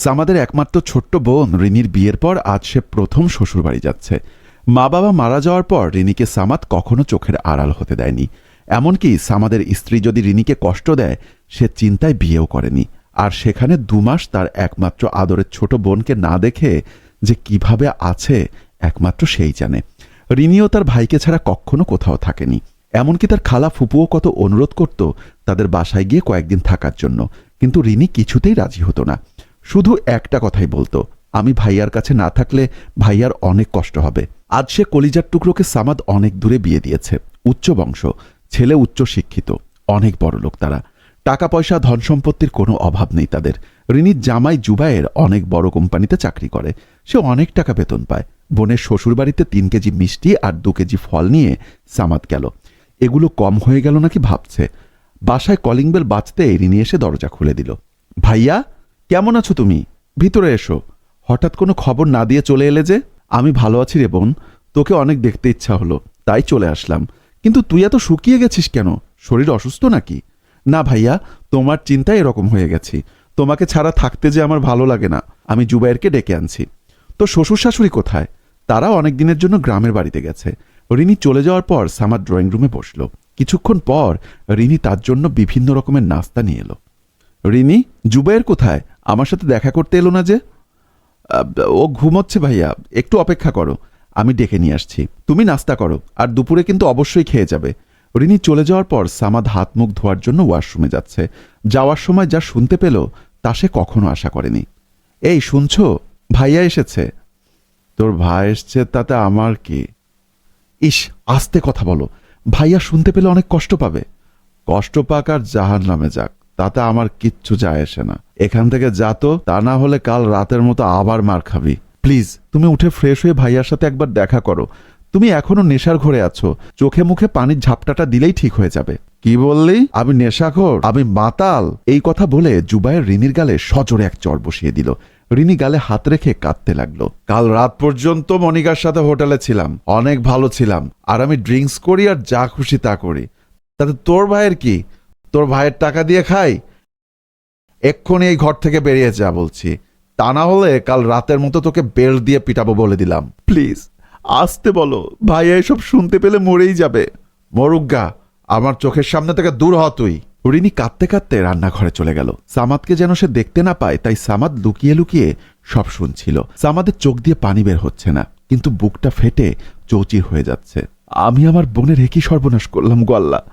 সামাদের একমাত্র ছোট্ট বোন, রিনির বিয়ের পর আজ সে প্রথম শ্বশুরবাড়ি যাচ্ছে। মা বাবা মারা যাওয়ার পর রিনিকে সামাদ কখনো চোখের আড়াল হতে দেয়নি। এমনকি সামাদের স্ত্রী যদি রিনিকে কষ্ট দেয়, সে চিন্তায় বিয়েও করেনি। আর সেখানে দুমাস তার একমাত্র আদরের ছোট বোনকে না দেখে যে কীভাবে আছে, একমাত্র সেই জানে। রিনিও তার ভাইকে ছাড়া কখনো কোথাও থাকেনি। এমনকি তার খালা ফুপুও কত অনুরোধ করত তাদের বাসায় গিয়ে কয়েকদিন থাকার জন্য। কিন্তু রিনি কিছুতেই রাজি হতো না। শুধু একটা কথাই বলতো, আমি ভাইয়ার কাছে না থাকলে ভাইয়ার অনেক কষ্ট হবে। আজ সে কলিজার টুকরোকে সামাদ অনেক দূরে বিয়ে দিয়েছে। উচ্চ বংশ, ছেলে উচ্চ শিক্ষিত, অনেক বড় লোক তারা। টাকা পয়সা, ধন সম্পত্তির কোনো অভাব নেই তাদের। রিনির জামাই জুবায়ের অনেক বড় কোম্পানিতে চাকরি করে। সে অনেক টাকা বেতন পায়। বোনের শ্বশুরবাড়িতে তিন কেজি মিষ্টি আর দু কেজি ফল নিয়ে সামাদ গেল। এগুলো কম হয়ে গেল নাকি ভাবছে। বাসায় কলিং বেল বাজতে রিনি এসে দরজা খুলে দিল। ভাইয়া? কেমন আছো তুমি? ভিতরে এসো। হঠাৎ কোনো খবর না দিয়ে চলে এলে যে? আমি ভালো আছি রে বোন। তোকে অনেক দেখতে ইচ্ছা হলো, তাই চলে আসলাম। কিন্তু তুই এত শুকিয়ে গেছিস কেন? শরীর অসুস্থ নাকি? না ভাইয়া, তোমার চিন্তায় এরকম হয়ে গেছি। তোমাকে ছাড়া থাকতে যে আমার ভালো লাগে না, আমি জুবাইরকে ডেকে আনছি। তো শ্বশুর শাশুড়ি কোথায়? তারা অনেক দিনের জন্য গ্রামের বাড়িতে গেছে। রিনি চলে যাওয়ার পর সামার ড্রয়িং রুমে বসল। কিছুক্ষণ পর রিনি তার জন্য বিভিন্ন রকমের নাস্তা নিয়ে এলো। রিনি, জুবাইর কোথায়? আমার সাথে দেখা করতে এলো না যে? ও ঘুমোচ্ছে ভাইয়া, একটু অপেক্ষা করো, আমি ডেকে নিয়ে আসছি। তুমি নাস্তা করো, আর দুপুরে কিন্তু অবশ্যই খেয়ে যাবে। রিনি চলে যাওয়ার পর সামাদ হাত মুখ ধোয়ার জন্য ওয়াশরুমে যাচ্ছে। যাওয়ার সময় যা শুনতে পেল, তা সে কখনো আশা করেনি। এই, শুনছো? ভাইয়া এসেছে। তোর ভাই এসছে তাতে আমার কি? ইস, আস্তে কথা বলো। ভাইয়া শুনতে পেলে অনেক কষ্ট পাবে। কষ্ট পাক আর জাহান নামে যাক। তাতে আমার কিচ্ছু যায় আসে না। এখান থেকে যা তো না হলে কাল রাতের মতো আবার মার খাবি। প্লিজ, তুমি উঠে ফ্রেশ হয়ে ভাইয়ার সাথে একবার দেখা করো। তুমি এখনও নেশার ঘরে আছো। চোখে মুখে পানির ঝাপটাটা দিলেই ঠিক হয়ে যাবে। কি বললি? আমি নেশাখোর, আমি মাতাল। এই কথা বলে জুবাইয়ের রিনির গালে সজোরে এক চর বসিয়ে দিল। রিনি গালে হাত রেখে কাঁদতে লাগল। কাল রাত পর্যন্ত মনিকার সাথে হোটেলে ছিলাম। অনেক ভালো ছিলাম। আর আমি ড্রিঙ্কস করি আর যা খুশি তা করি। তাতে তোর ভাইয়ের কি? তোর ভাইয়ের টাকা দিয়ে খাই? এক্ষুনি এই ঘর থেকে বেরিয়ে যা বলছি। তা না হলে কাল রাতের মতো তোকে বেল দিয়ে পিটাবো বলে দিলাম। প্লিজ আসতে বলো। ভাইয়া এসব শুনতে পেলে মরেই যাবে। মরুগা আমার চোখের সামনে থেকে দূর হ তুই। রিনি কাঁদতে কাঁদতে রান্নাঘরে চলে গেল। সামাদকে যেন সে দেখতে না পায় তাই সামাদ লুকিয়ে লুকিয়ে সব শুনছিল। সামাদের চোখ দিয়ে পানি বের হচ্ছে না কিন্তু বুকটা ফেটে চৌচির হয়ে যাচ্ছে। আমি আমার বোনের একই সর্বনাশ করলাম গোয়াল্লা।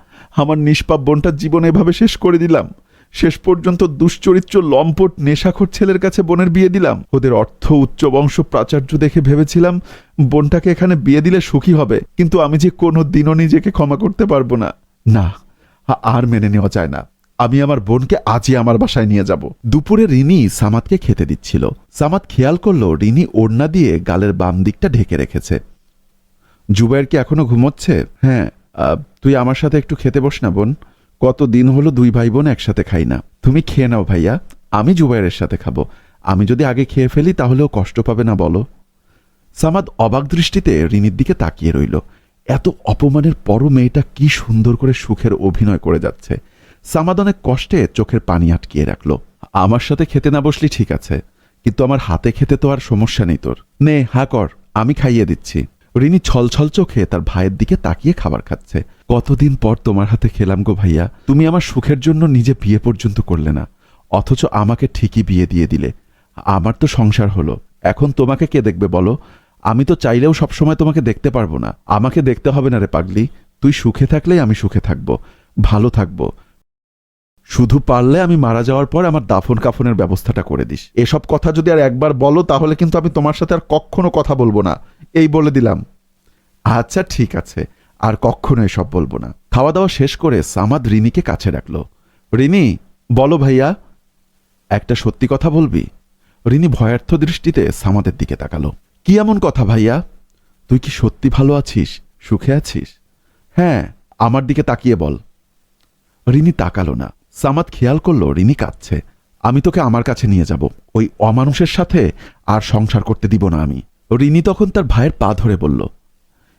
আমার নিষ্পাপ বোনটার জীবন এভাবে শেষ করে দিলাম। শেষ পর্যন্ত দুশ্চরিত্র, লম্পট, নেশাখোর ছেলের কাছে বোনের বিয়ে দিলাম। ওদের অর্থ, উচ্চ বংশ, প্রাচার্য দেখে ভেবেছিলাম বোনটাকে এখানে বিয়ে দিলে সুখী হবে, কিন্তু আমি যে কোনো দিনও নিজেকে ক্ষমা করতে পারব না। না, আর মেনে নেওয়া যায় না। আমি আমার বোনকে আজই আমার বাসায় নিয়ে যাব। দুপুরে রিনি সামাদকে খেতে দিচ্ছিল। সামাদ খেয়াল করল রিনি ওড়না দিয়ে গালের বাম দিকটা ঢেকে রেখেছে। জুবাইর কি এখনও ঘুমোচ্ছে? হ্যাঁ। তুই আমার সাথে একটু খেতে বস না, বোন। কত দিন হলো দুই ভাই বোন একসাথে খাই না। তুমি খেয়ে নাও ভাইয়া। আমি জুবাইরের সাথে খাব। আমি যদি আগে খেয়ে ফেলি তাহলেও কষ্ট পাবে না, বলো। সামাদ অবাক দৃষ্টিতে রিনির দিকে তাকিয়ে রইল। এত অপমানের পরও মেয়েটা কি সুন্দর করে সুখের অভিনয় করে যাচ্ছে। সামাদ অনেক কষ্টে চোখের পানি আটকিয়ে রাখল। আমার সাথে খেতে না বসলি ঠিক আছে, কিন্তু আমার হাতে খেতে তো আর সমস্যা নেই তোর। নে, হা কর, আমি খাইয়ে দিচ্ছি। রিনি ছলছল চোখে তার ভাইয়ের দিকে তাকিয়ে খাবার খাচ্ছে। কতদিন পর তোমার হাতে খেলাম গো ভাইয়া। তুমি আমার সুখের জন্য নিজে বিয়ে পর্যন্ত করলে না। অথচ আমাকে ঠিকই বিয়ে দিয়ে দিলে। আমার তো সংসার হলো। এখন তোমাকে কে দেখবে বলো? আমি তো চাইলেও সবসময় তোমাকে দেখতে পারব না। আমাকে দেখতে হবে না রে পাগলি। তুই সুখে থাকলেই আমি সুখে থাকব। ভালো থাকব। শুধু পারলে আমি মারা যাওয়ার পর আমার দাফন কাফনের ব্যবস্থাটা করে দিস। এসব কথা যদি আর একবার বলো, তাহলে কিন্তু আমি তোমার সাথে আর কখনো কথা বলব না। এই বলে দিলাম। আচ্ছা ঠিক আছে। আর কখনো এসব বলব না। খাওয়া দাওয়া শেষ করে সামাদ রিনিকে কাছে রাখল। রিনি, বলো ভাইয়া, একটা সত্যি কথা বলবি? রিনি ভয়ার্থ দৃষ্টিতে সামাদের দিকে তাকালো। কি এমন কথা ভাইয়া? তুই কি সত্যি ভালো আছিস? সুখে আছিস? হ্যাঁ আমার দিকে তাকিয়ে বল। রিনি তাকালো না। সামাদ খেয়াল করল, রিনি কাঁদছে। আমি তোকে আমার কাছে নিয়ে যাব। ওই অমানুষের সাথে আর সংসার করতে দিব না আমি। রিনি তখন তার ভাইয়ের পা ধরে বলল,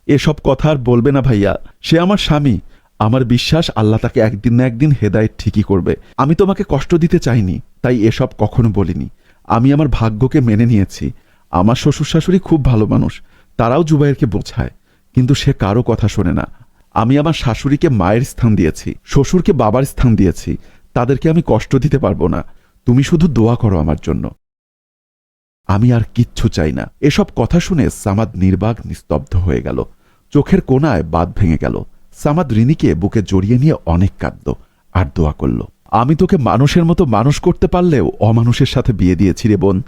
এসব কথা আর বলবে না ভাইয়া। সে আমার স্বামী। আমার বিশ্বাস আল্লাহ তাকে একদিন না একদিন হেদায়েত ঠিকই করবে। আমি তোমাকে কষ্ট দিতে চাইনি, তাই এসব কখনো বলিনি। আমি আমার ভাগ্যকে মেনে নিয়েছি। আমার শ্বশুর শাশুড়ি খুব ভালো মানুষ। তারাও জুবাইরকে বোঝায়। কিন্তু সে কারও কথা শোনে না। আমি আমার শাশুড়িকে মায়ের স্থান দিয়েছি, শ্বশুরকে বাবার স্থান দিয়েছি। তাদেরকে আমি কষ্ট দিতে পারব না। তুমি শুধু দোয়া করো আমার জন্য। আমি আর কিচ্ছু চাই না। এসব কথা শুনে সামাদ নির্বাক নিস্তব্ধ হয়ে গেল। চোখের কোনায় বাদ ভেঙে গেল। সামাদ রিনিকে বুকে জড়িয়ে নিয়ে অনেক কাঁদল আর দোয়া করল, আমি তোকে মানুষের মতো মানুষ করতে পারলেও অমানুষের সাথে বিয়ে দিয়েছি রে বোন।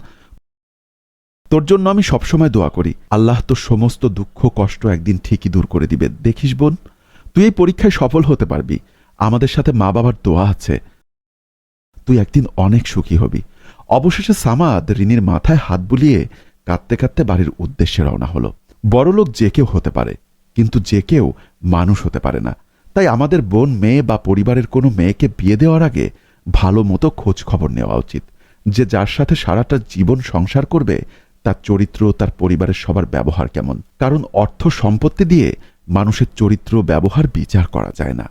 তোর জন্য আমি সবসময় দোয়া করি। আল্লাহ তোর সমস্ত দুঃখ কষ্ট একদিন ঠিকই দূর করে দিবে। দেখিস বোন তুই এই পরীক্ষায় সফল হতে পারবি। আমাদের সাথে মা বাবার দোয়া আছে। তুই একদিন অনেক সুখী হবি। অবশেষে সামাদ রিনির মাথায় হাত বুলিয়ে কাঁদতে কাঁদতে বাড়ির উদ্দেশ্যে রওনা হলো। বড়লোক যে কেউ হতে পারে, কিন্তু যে কেউ মানুষ হতে পারে না। তাই আমাদের বোন, মেয়ে বা পরিবারের কোনো মেয়েকে বিয়ে দেওয়ার আগে ভালো মতো খোঁজ খবর নেওয়া উচিত। যে যার সাথে সারাটা জীবন সংসার করবে, তার চরিত্র, তার পরিবারের সবার ব্যবহার কেমন। কারণ অর্থ সম্পত্তি দিয়ে মানুষের চরিত্র ব্যবহার বিচার করা যায় না।